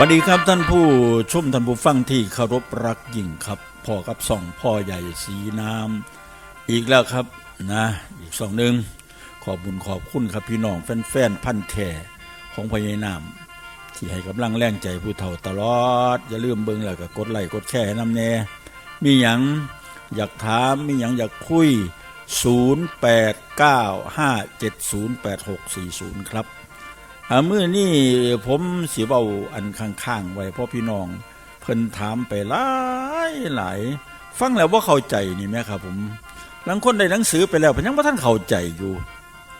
วันดีครับท่านผู้ชมท่านผู้ฟังที่เคารพรักยิ่งครับพ่อกับสองพ่อใหญ่สีน้ำอีกแล้วครับนะอีกสองหนึ่งขอบบุญขอบคุณครับพี่น้องแฟนๆพันแท่ของพญาน้ำที่ให้กำลังแรงใจผู้เฒ่าตลอด อย่าลืมเบิ่งแล้วก็กดไลค์กดแชร์น้ำแน่มีหยังอยากถามมีหยังอยากคุย 0895708640 ครับ มื่อนี่ผมสิเบาอันข้างๆไว้เพราะพี่น้อง เพิ่นถามไปหลายหลายฟังแล้วว่าเข้าใจนี่แม่ครับผมบางคนได้หนังสือไปแล้วพยังบ่ท่านเข้าใจอยู่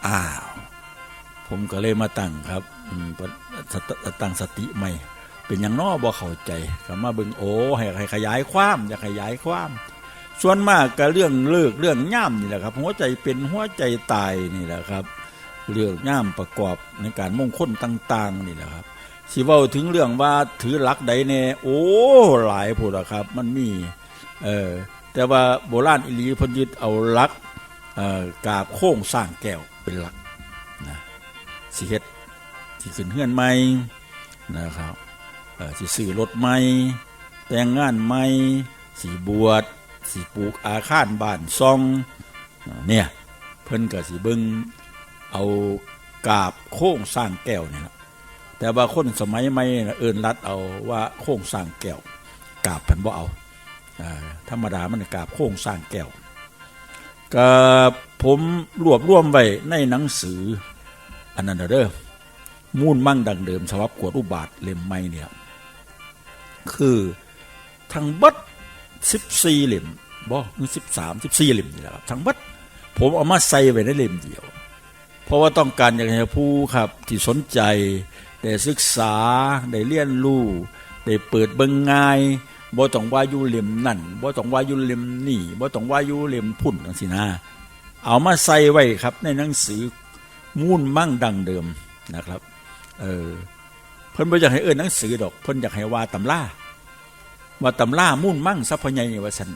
อ้าว ผมก็เลยมาตั้งครับตั้งสติใหม่ เป็นอย่างน้อบ่เข้าใจก็มาเบิ่งโอ้ให้ขยายความอยากขยายความ ส่วนมากก็เรื่องเลิกเรื่องย่ามนี่แหละครับ หัวใจเป็นหัวใจตายนี่แหละครับ เรื่องย่ามประกอบในการมงคลต่าง ๆ นี่แหละครับสิเว้าถึงเรื่องว่าถือหลักใดแน่โอ้หลายพูดละครับ มันมีเออแต่ว่าโบราณอิลีพนยึดเอาหลักเอ่อกาบโค้งสร้างแก้วเป็นหลักนะสิเฮ็ดสิขึ้นเฮือนใหม่นะครับเอ่อสิซื้อรถใหม่แต่งงานใหม่สิบวชสิปลูกอาคารบ้านซองเนี่ยเพิ่นก็สิเบิ่ง เอากาบโค้งสร้างแก้วเนี่ยนะแต่ว่าคนสมัยใหม่เอินรัดเอาว่าโค้งสร้างแก้วกาบเพันบ่เอาธรรมดามันกาบโค้งสร้างแก้วก็ผมรวบรวมไว้ในหนังสืออันนั้นนะเด้อมูลมั่งดังเดิมสวับกวดอุบาทเล่มใหม่เนี่ยคือทั้งบัด14เล่มบ่คือ13 14เล่มนี่แหละครับทั้งบัดผมเอามาใส่ไว้ในเล่มเดียว เพราะว่าต้องการอยากให้ผู้ครับที่สนใจได้ศึกษาได้เรียนรู้ได้เปิดเบิ่งง่ายบ่ต้องว่าอยู่เล่มนั่นบ่ต้องว่าอยู่เล่มนี่บ่ต้องว่าอยู่เล่มพุ่นจังซี่นะเอามาใส่ไว้ครับ ในหนังสือมูลมั่งดังเดิมนะครับเออเพิ่นบ่อยากให้เอิ้นหนังสือดอกเพิ่นอยากให้ว่าตำราว่าตำรามูลมั่งทรัพย์ใหญ่ว่าซั่น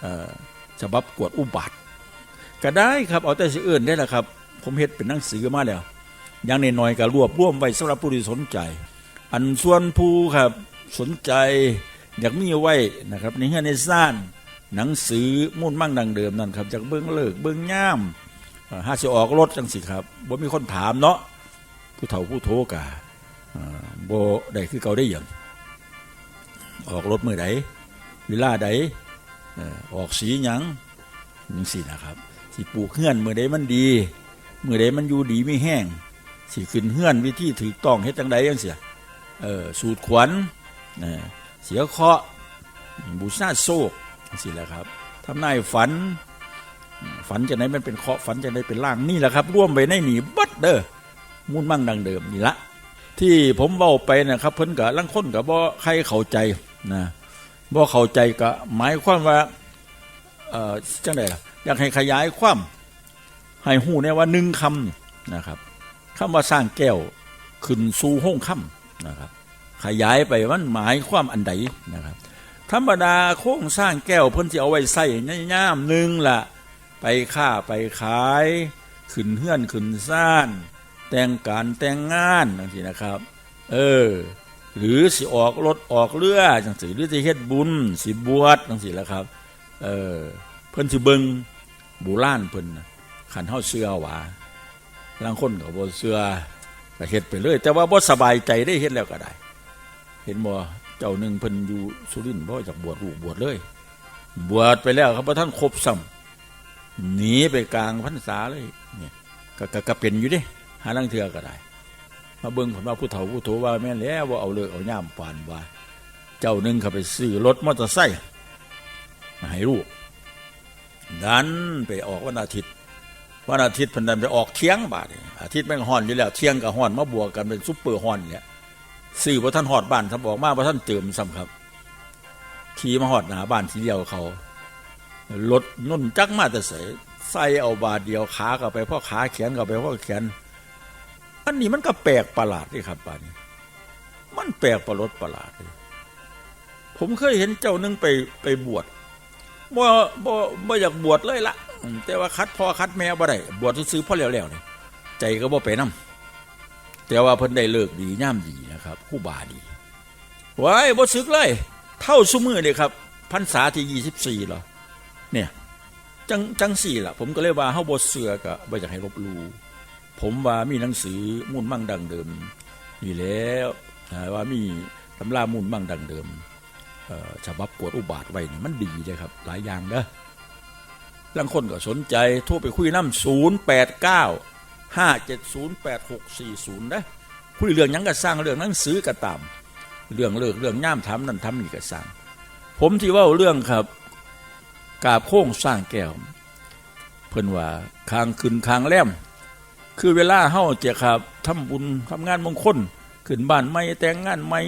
เอ่อฉบับกวดอุบัติก็ได้ครับเอาแต่สิเอื่นได้แหละครับ ผมเฮ็ดเป็นหนังสือมาแล้วอย่างน้อยๆก็รวบรวมไว้สำหรับผู้ที่สนใจ อันส่วนผู้ครับสนใจอยากมีไว้นะครับในเฮือนในซ่านหนังสือมุ่นมั่งดังเดิมนั่นครับจากเบิ้องเลิกเบิ้องย่ามอ่าสิออกรถจังสิครับบ่มีคนถามเนาะผู้เฒ่าผู้โทกะอ่าบ่ได้คือเก่าได้ยังออกรถมื้อใดเวลาใดออกสีหยังจังซี่นะครับสิปลูกเฮือนเมื่อใดมันดี มื่อใดมันอยู่ดีไม่แห้งสิขึ้นเฮือนวิธีถูกต้องเฮ็ดจังใดจังเสียเออสูตรขวัญเเสียเคาะบูชาโศกจังซี่แหละครับทำนายฝัน ฝันจะไหนมันเป็นเคาะฝันจะไหนเป็นล่างนี่แหละครับ ร่วมไปในหนีบัดเด้อมุ่นมั่งดังเดิมนี่ละที่ผมเว้าไปนะครับ เพิ่นกับลังค้นกับบ่ใครเข้าใจนะบ่เข้าใจก็หมายความว่าเอ่อจังไดล่ะอยากให้ขยายความ ให้หูเนี่ยว่าหนึ่งคำนะครับคำว่าสร้างแก้วขึ้นสู่ห้องคำนะครับ ขยายไปมันหมายความอันใดนะครับ ธรรมดาโค้งสร้างแก้วเพิ่นสิเอาไว้ใส่ในย่ามหนึ่งละไปค้าไปขายขึ้นเฮือนขึ้นซ่าน แต่งการแต่งงานจังซี่นะครับ เออ หรือสิออกรถออกเรือจังซี่หรือสิเฮ็ดบุญสิบวชจังซี่แหละครับ เออเพิ่นสิเบิงบูล้านเพิ่นนะ ขันเฮาเสื้อหวาลางคนก็บ่เสื้อก็เฮ็ดไปเลย แต่ว่าบ่สบายใจได้เฮ็ดแล้วก็ได้ เห็นบ่เจ้าหนึ่งเพิ่นอยู่สุรินทร์บ่จากบวชลูกบวชเลย บวชไปแล้วครับบ่ทันครบซ้ำหนีไปกลางพรรษาเลยเนี่ยก็ก็ก็เป็นอยู่เด้หาลังเทือก็ได้ มาเบิ่งผมว่าผู้เฒ่าผู้โถว่าแม่นแล้วว่าเอาเลิกเอาย่ามปานว่า เจ้าหนึ่งเขาไปซื้อรถมอเตอร์ไซค์มาให้ลูกดันไปออกวันอาทิตย์ วันอาทิตย์พันดันไปออกเที่ยงบาทนี่อาทิตย์แม่งฮ้อนอยู่แล้วเที่ยงกับฮ้อนมาบวกกันเป็นซุปเปอร์ฮ้อนเนี่ยซื้อพระท่านหอดบ้านทำบอกมาพระท่านเติมซ้ำครับขี่มาหอดหนาบ้านทีเดียวเขารถนุ่นจักมาแต่ใส่ใส่เอาบาทเดียวขากับไปพ่อขาแขนกับไปพ่อแขนอันนี้มันก็แปลกประหลาดนี่ครับบ้านนี้มันแปลกประหลดประหลาดเลยผมเคยเห็นเจ้านึงไปไปบวชบ่บ่บ่อยากบวชเลยละ แต่ว่าคัดพ่อคัดแม่บ่ได้บวชซื้อพ่อแล้วๆนี่ใจก็บ่ไปนํแต่ว่าเพิ่นได้เลิกดีย่ามดีนะครับคู่บาดีว้ายบ่สึกเลย เท่าซุมือเลยครับพรรษาที่ยี่สิบสี่เหรอเนี่ยจังจังสี่ล่ะ ผมก็เลยว่าเฮาบ่เสือกะบ่อยากให้ลบลู่ผมว่ามีหนังสือมุ่นมั่งดังเดิมนี่แล้วว่ามีตำรามุ่นมั่งดังเดิมเอ่อฉบับกวดอุบาทไว้นี่มันดีเลยครับ หลายอย่างเด้อ ลังคนก็สนใจโทรไปคุยน้ำศูนย์แปดเก้าห้าเจ็ดศูนย์แปดหกสี่ศูนย์นะคุยเรื่องยังก็สร้างเรื่องหนังสือก็ตาม เรื่องเลิกเรื่องย่ามทำนั่นทำนี่ก็สร้าง ผมที่ว่าเรื่องครับกาบโค้งสร้างแก้ว เพิ่นว่าคางขึ้นคางแล้มคือเวลาเฮาจะครับทำบุญทำงานมงคลขึ้นบ้านใหม่แต่งงานใหม่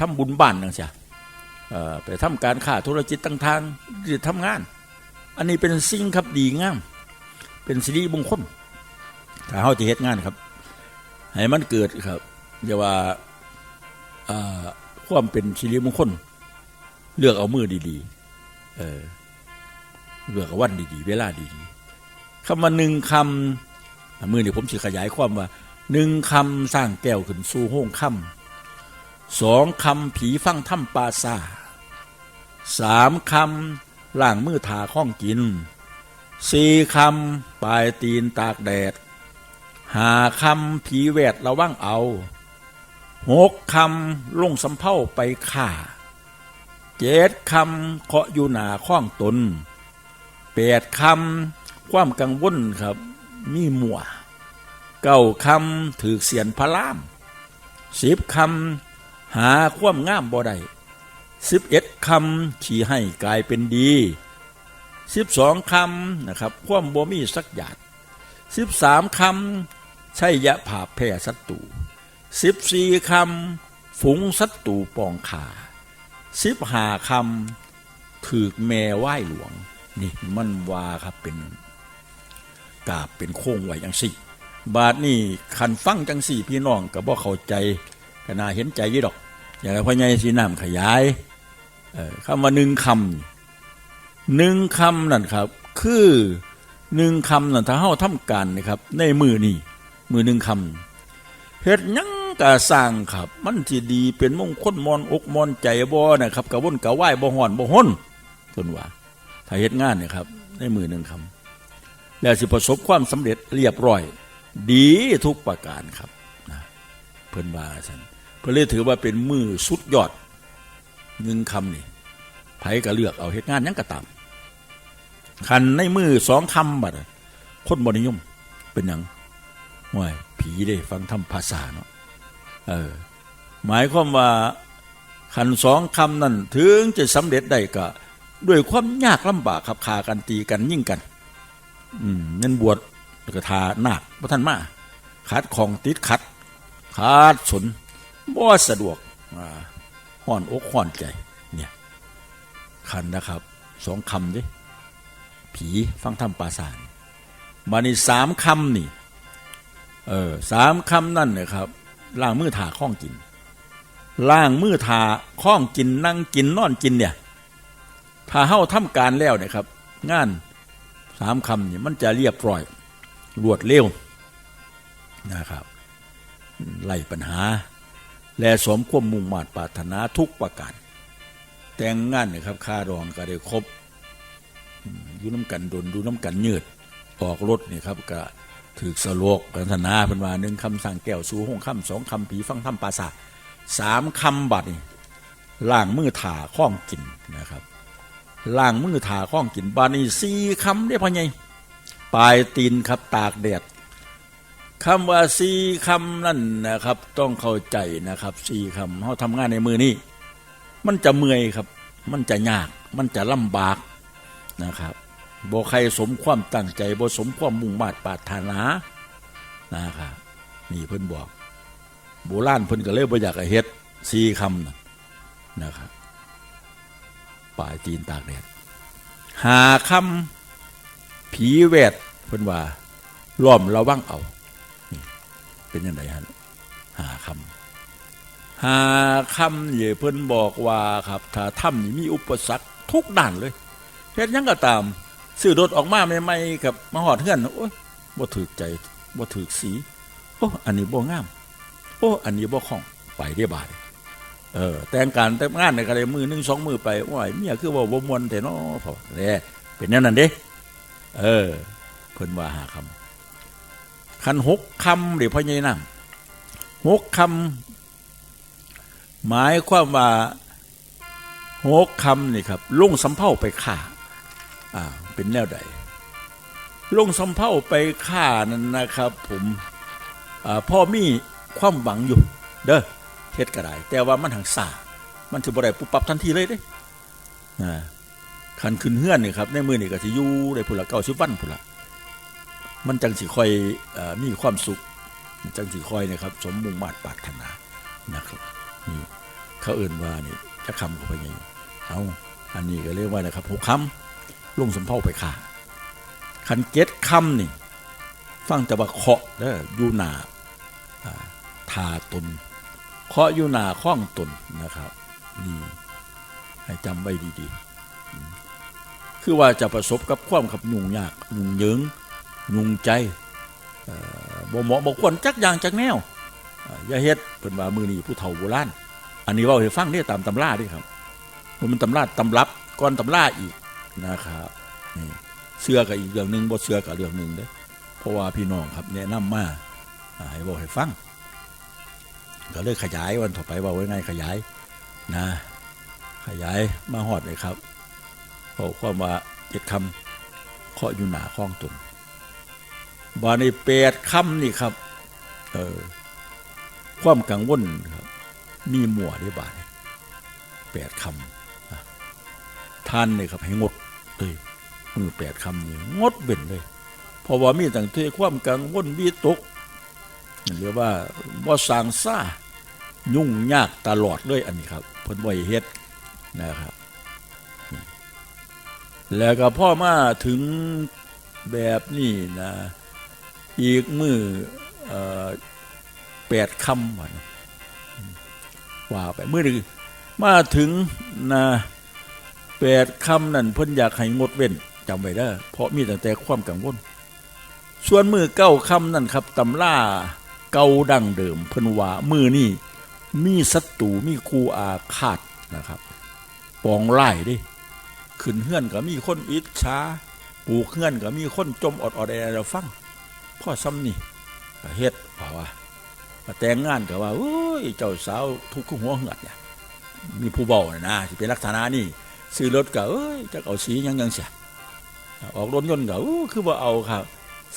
ทำบุญบ้านจังซี่เอ่อไปทำการค้าธุรกิจต่างๆหรือทำงาน อันนี้เป็นสิ่งครับดีงาม เป็นสิริมงคลถ้าเฮาจะเฮ็ดงานครับ ให้มันเกิดครับอย่าว่าความเป็นสิริมงคล เลือกเอามือดีๆเออเลือกเอาวันดีๆ เวลาดีๆคำว่าหนึ่งคำมือนี่ผมสิขยายความว่าหนึ่งคำสร้างแก้วขึ้นสู่ห้องคำสองคำผีฟังถ้ำปลาซาสามคำ ล่างมือถาข้องกินสี่คำปลายตีนตากแดดหาคำผีแวดระวังเอาหกคำลงสำเภาไปข่าเจ็ดคำเคาะอยู่หนาข้องตนแปดคำความกังวลครับมีมัวเก้าคำถือเสียนพระลามสิบคำหาความงามบ่ได้ สิบเอ็ดคำขี่ให้กลายเป็นดีสิบสองคำนะครับความบ่มีสักหยาดสิบสามคำใช่ยะผาแพ่ศัตรูสิบสี่คำฝูงศัตรูปองขาสิบหาคำถือแม่ไหว้หลวง นี่มันว่าครับเป็นกาบเป็นโค้งไหว้จังสี่ บาทนี่คันฟังจังสี่พี่น้องก็บ่เข้าใจก็น่าเห็นใจยี่ดอก อย่างพ่อใหญ่สีน้ำขยาย คำว่าหนึ่งคำหนึ่งคำนั่นครับ คือหนึ่งคำนั่นถ้าเฮาทำการนะครับ ในมือนี่มือหนึ่งคำเฮ็ดยังกะสร้างครับ มันสิดีเป็นมงคลมอนอกมอนใจบ่นะครับกะวนกะไหว้บ่ฮ้อนบ่ฮ้นเพิ่นว่าถ้าเฮ็ดงานเนี่ยครับในมือหนึ่งคำแล้วสิประสบความสำเร็จเรียบร้อย ดีทุกประการครับนะเพิ่นว่าซั่นเพิ่นเลยถือว่าเป็นมือสุดยอด หนึ่งคำนี่ไผก็เลือกเอาเฮ็ดงานยังก็ตามคันในมือสองคำบัดคนบ่นิยม เป็นหยังว่ายผีได้ฟังทำภาษาเนาะเออ หมายความว่าขันสองคำนั้นถึงจะสำเร็จได้ก็ ด้วยความยากลำบากขับขากันตีกันยิ่งกัน อืมนั่นบวชแล้วก็ทานาคพระท่านมาขาดของติดขัดขาดสนบ่สะดวกอ่า ห่อนอกห่อนใจเนี่ยคันนะครับสองคำดิผีฟังทำปาสาทมานี่สามคำนี่เออสามคำนั่นนี่ยครับล่างมือถาข้องกินล่างมือถาข้องกินนั่งกินนอนกินเนี่ยถ้าเฮ้าทำการแล้วเนี่ยครับ งานสามคำเนี่ยมันจะเรียบร้อยรวดเร็วนะครับไล่ปัญหา และสมความมุ่งมา่ปรารถนาทุกประการแต่งงานเนี่ยครับค่ารองก็ได้ครบอยู่น้ำกันดนดูน้ำกันยืดออกรถนี่ครับก็ถือสโลกกันธนาเป็นว่าหนึ่งคำสั่งแก้วสู่ห้องคำสองคำผีฟังถ้ำปราสาทสามคำบัดนี่ล่างมือถ่าข้องกินนะครับล่างมือถ่าข้องกินบานี่สี่คำได้พอไงปลายตีนครับตากแดด คำว่าสี่คำนั่นนะครับ ต้องเข้าใจนะครับสี่คำเขาทำงานในมือนี้มันจะเมื่อยครับ มันจะยาก มันจะลำบากนะครับบ่ใครสมความตั้งใจบ่สมความมุ่งมา่ปรารถนานะครับนี่เพิ่นบอก โบราณเพิ่นก็เลยบ่อยากเฮ็ดสี่คำนะนะครับป่ายตีนตากแดดหาคำผีแวดเพิ่นว่าล้อมระวังเอา เป็นยังไงฮะหาคำหาคำเย่เพิ่นบอกว่าครับ ถ้าถ้ำนี่มีอุปสรรคทุกด้านเลยเฮ็ดยังก็ตามซื้อรถออกมาใหม่ๆกับมาหอดเฮือนโอ้ยบ่ถูกใจบ่ถูกสีโอ้อันนี้บ่งาม โอ้อันนี้บ่คล่องไปได้บาดเออแต่งการแต่งงานในกระไรมือหนึ่งสองมือไปว่าเมียคือว่าบ่มวนแต่น้อพอแลเป็นแนวนั้นเด้เออเพิ่นว่าหาคำ คันหกคำเดี๋ยวพ่อใหญ่นั่งหกคำหมายความว่าหกคำนี่ครับลุงสำเภาไปฆ่าอ่าเป็นแนวใดลุงสำเภาไปฆ่านั่นนะครับ ผมอ่าพ่อมีความหวังอยู่เด้อเฮ็ดก็ได้แต่ว่ามันหังซามันถือบ่ได้ปุ๊บปั๊บทันทีเลยเด้อ่าคันขึ้นเฮือนนี่ครับในมือนี่ก็สิอยู่ได้พุ่นละ90วันพุ่นละ มันจังสิค่อยอมีความสุขจังสิค่อยนะครับ สมมุ่งมาตรปรารถนานะครับนี่เขาเอื่นว่านี่จะคำเข้าไปไงเอาอันนี้ก็เรียกว่านะครับหกคำลุงสมเภาไปค่ะคันเก็ดคำนี่ฟังแต่ว่าเคาะเด้อยูนาอ่าทาตนเคาะยูนาข้องตนนะครับนี่ให้จำไว้ดีๆ คือว่าจะประสบกับความขับยุ่งยากยุ่งเหยิง ยุงใจบ่เหมาะบ่ควรจักอย่างจักแนวอ่าอย่าเฮ็ดเป็นว่ามือนี้ผู้เฒ่าโบราณอันนี้ว่าให้ฟังเนี่ยตามตำราด้วยครับมันตำราตำรับก่อนตำราอีกนะครับนี่เสื้อกับอีกเรื่องหนึ่งบ่เสื้อกับเรื่องหนึ่งเด้เพราะว่าพี่น้องครับแนะนำมาอ่าให้บอกให้ฟังก็เลยขยายวันต่อไปว่าไว้ไงขยายนะ ขยายมาหอดเลยครับเพราะความว่าเจ็ดคำเคาะอยู่หนาข้องตุน บาในแปดคำนี่ครับ เออ ความกังวลครับ มีหมั่วได้บาทแปดคำท่านเลยครับให้งดเลยมือแปดคำนี่งดเบ่นเลย เพราะว่ามีต่างที่ความกังวลวิตกเรียกว่าบ่สางซ่ายุ่งยากตลอดเลยอันนี้ครับเพิ่นบ่เฮ็ดนะครับ แล้วก็พ่อมาถึงแบบนี้นะ อีกมือ่อแปดคำว่าว่าไปเมือหนึ่งมาถึงนะแปดคำนั่นเพิ่นอยากให้งดเว้นจำไว้เด้เพราะมีแต่แต่ความกังวลส่วนมือเก้าคำนั่นครับตำล่าเก่าดั้งเดิม เพิ่นว่ามือนี่มีศัตรูมีครูอาฆาตนะครับปองไล่ดิขึ้นเฮือนก็มีคนอิจฉาปลูกเฮือนก็มีคนจมอดอดแอร์เราฟัง พ่อซ้ำนี่เฮ็ดเปล่าว่าแต่งงานก็ว่าโอ้ยเจ้าสาวทุกข์หัวเหือดเนี่ยมีผู้เบานะนะที่เป็นลักษณะนี่ซื้อรถก็เอ้ยจะเอาสียังยังเสียออกรถยนต์ก็อู้คือว่าเอาครับ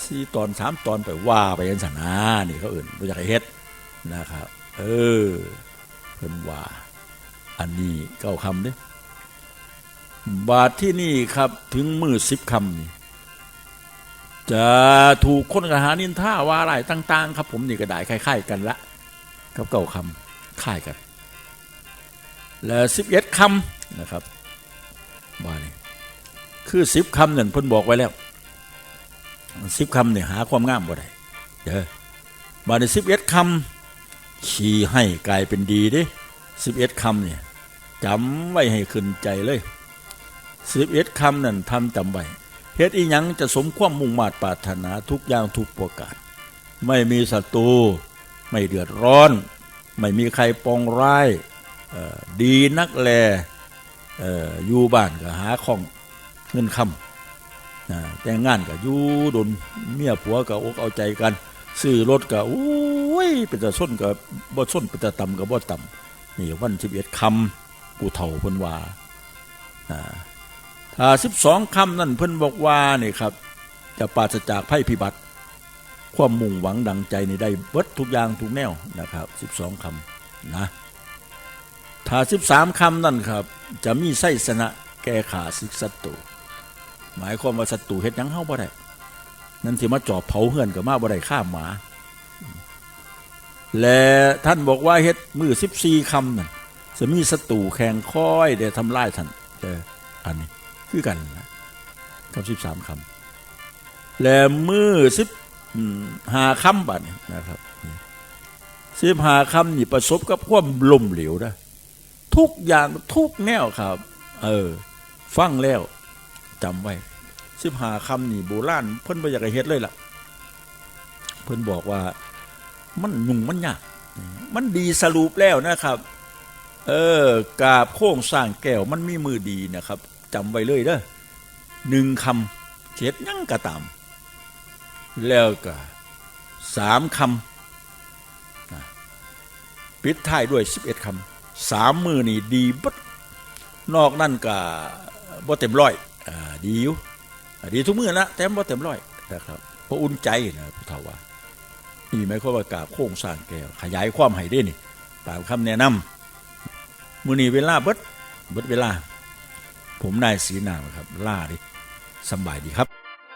สี่ตอนสามตอนไปว่าไปยันสนานี่เขาอื่นรู้จักเฮ็ดนะครับ เออเพิ่นว่า อันนี้เก้าคำเด้บาทที่นี่ครับถึงมือสิบคำนี่ จะถูกคนกระหานินท่าว่าอะไรต่าง ๆ ครับ ผมนี่ก็ได้คล้ายๆกันละกับเก้าคำคล้ายกัน แล้วสิบเอ็ดคำนะครับว่านี่คือสิบคำนั่นเพิ่นบอกไว้แล้วสิบคำเนี่ยหาความงามบ่ได้เด้อบาในสิบเอ็ดคำขี่ให้กลายเป็นดีด้สิบเอ็ดคำเนี่ยจำไว้ให้ขึ้นใจเลยสิบเอ็ดคำนั่นทำจำไว้ เฮ็ดอีหยังจะสมความมุ่งมาตรปรารถนาทุกอย่างทุกประการ ไม่มีศัตรูไม่เดือดร้อน ไม่มีใครปองร้ายดีนักแลอยู่บ้านก็หาของเงินคำแต่งงานกับอยู่ดนเมียผัวกับอกเอาใจกัน ซื้อรถกับอุ้ยเป็นตะส้นกับบ่ส้นเป็นตะต่ำกับบ่ต่ำนี่วันสิบเอ็ดคำปูเฒ่าเพิ่นว่าอ่า ถ้าสิบสองคำนั่นเพิ่นบอกว่านี่ครับ จะปราศจากภัยพิบัติ ความมุ่งหวังดังใจนี่ได้เบิดทุกอย่างทุกแนวนะครับสิบสองคำนะถ้าสิบสามคำนั่นครับ จะมีไส้สนะแก้ขาศึกศัตรูหมายความว่าศัตรูเฮ็ดยังเฮาบ่ได้นั่นสิมาจอบเผาเฮือนก็มาบ่ได้ฆ่าหมา และท่านบอกว่าเฮ็ดมือ14คำนั่นจะมีศัตรูแข่งค่อยได้ทำลายท่านเจออันนี้ คือกันนะกับ13คำและมือ10หาคำบัดนะครับ15คำนี่ประสบกับความล่มเหลวนะทุกอย่างทุกแนวครับ เออ ฟังแล้วจำไว้สิบหาคำนี่โบราณเพิ่นบ่อยากเฮ็ดเลยล่ะ เพิ่นบอกว่า มันยุ่งมันยากมันดีสรุปแล้วนะครับ เออกาบโค้งสร้างแก้วมันมีมือดีนะครับ จำไว้เลยเด้อหนึ่งคำเจ็ดยังกระตาม แล้วก็สามคำปิดท้ายด้วยสิบเอ็ดคำสามมือนี่ดีบัดนอกนั่นก็บ่เต็มร้อยอดีอยู่ดีทุกมือนะแต่บ่เต็มร้อยนะครับเพราะอุ่นใจนะผู้เฒ่าว่านี่หมายความว่ากาบโค้งสร้างแก้วขยายความให้ได้นี่ ตามคำแนะนำมือนี้เวลาเบิดเบิดเวลา ผมนายสีนามครับ ล่าดิสบายดีครับ